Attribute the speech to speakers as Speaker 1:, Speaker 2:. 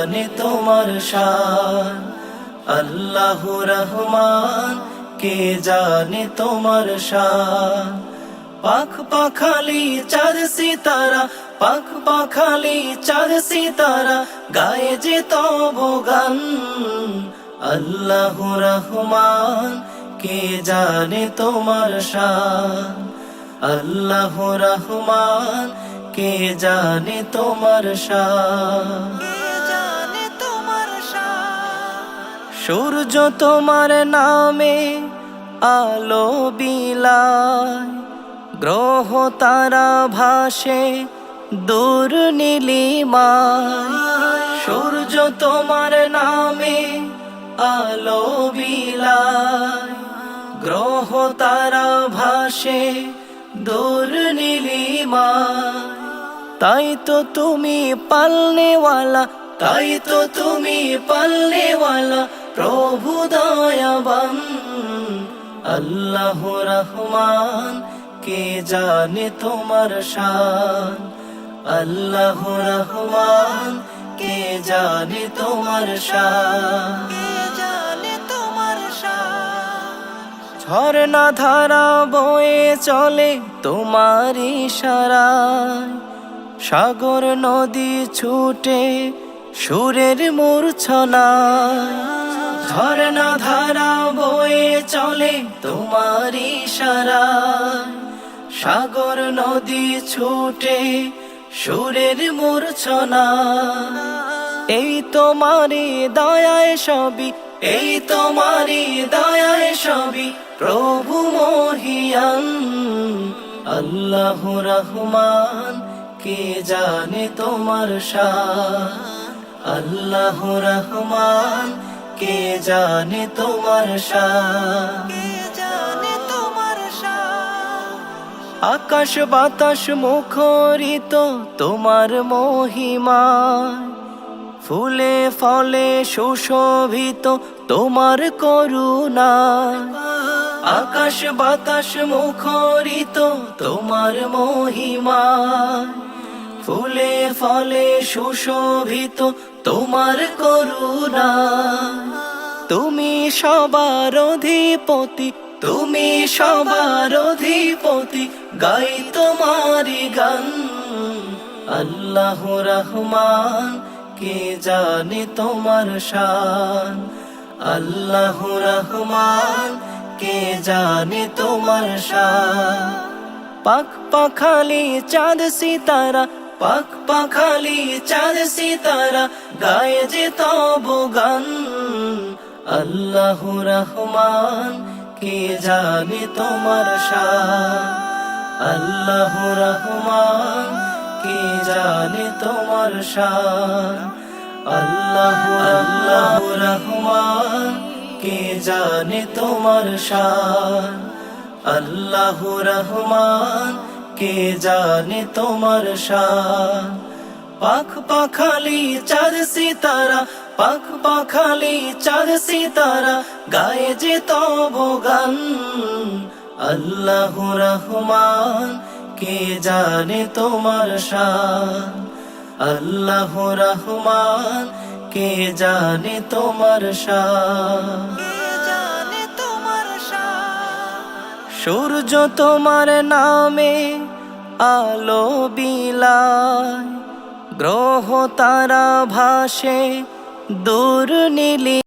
Speaker 1: জানে তোমার শান। আল্লাহ রহমান, কে জানে তোমার শান? পাখ পাখালি চাঁদ সিতারা পাখ পাখালি চাঁদ সিতারা, গায়ে যে তব গান। আল্লাহ রহমান, কে জানে তোমার শান? আল্লাহ রহমান, কে জানে তোমার শান? সূর্য তোমার নামে আলো বিলায়, গ্রহ তারা ভাসে দূর নীলিমায়। সূর্য তোমার নামে আলো বিলায়, গ্রহ তারা ভাসে দূর নীলিমায়। তাই তো তুমি পালনেওয়ালা, তাই তো তুমি পালনেওয়ালা প্রভু দয়াবান, আল্লাহ রহমান, কে জানে তোমার শান? আল্লাহ রহমান, কে জানে তোমার শান? ঝর্ণা ধারা বয়ে চলে তোমার ইশারায়, সাগর নদী ছুটে সুরের মূর্ছনায়। ঝর্ণা ধারা বয়ে চলে তোমার ইশারায়। সাগর নদী ছুটে সুরের মূর্ছনা এই তোমারি দয়ায় সবই, এই তোমারি দয়ায় সবই প্রভু মহিয়ান। আল্লাহ রহমান, কে জানে তোমার শান আল্লাহ রহমান কে জানে তোমার শান? আকাশ বাতাস মুখরিত তোমার মহিমা। ফুলে ফলে সুশোভিত তোমার করুণা। আকাশ বাতাস মুখরিত তোমার মহিমা। ফুলে ফলে সুশোভিত তোমার করুণা। তুমি সবার অধিপতি, তুমি সবার অধিপতি, গাই তোমারি গান। আল্লাহ রহমান, কে জানে তোমার শান? আল্লাহ রহমান, কে জানে তোমার শান? পাখ পাখালি চাঁদ সিতারা পাখ পাখালি চাঁদ সিতারা, গায়ে যে তব গান। আল্লাহ রহমান, কে জানে তোমার শান? আল্লাহ রহমান, কে জানে তোমার শান? আল্লাহ আল্লাহ রহমান, কে জানে তোমার শান? আল্লাহ রহমান কে জানে তোমার শান পাখ পাখালি চাঁদ সিতারা পাখ পাখালি চাঁদ সিতারা, গায়ে যে তব গান। আল্লাহ রহমান, কে জানে তোমার শান আল্লাহ রহমান, কে জানে তোমার শান সূর্য তোমার নামে আলো বিলায় গ্রহ তারা ভাসে দূর নীলি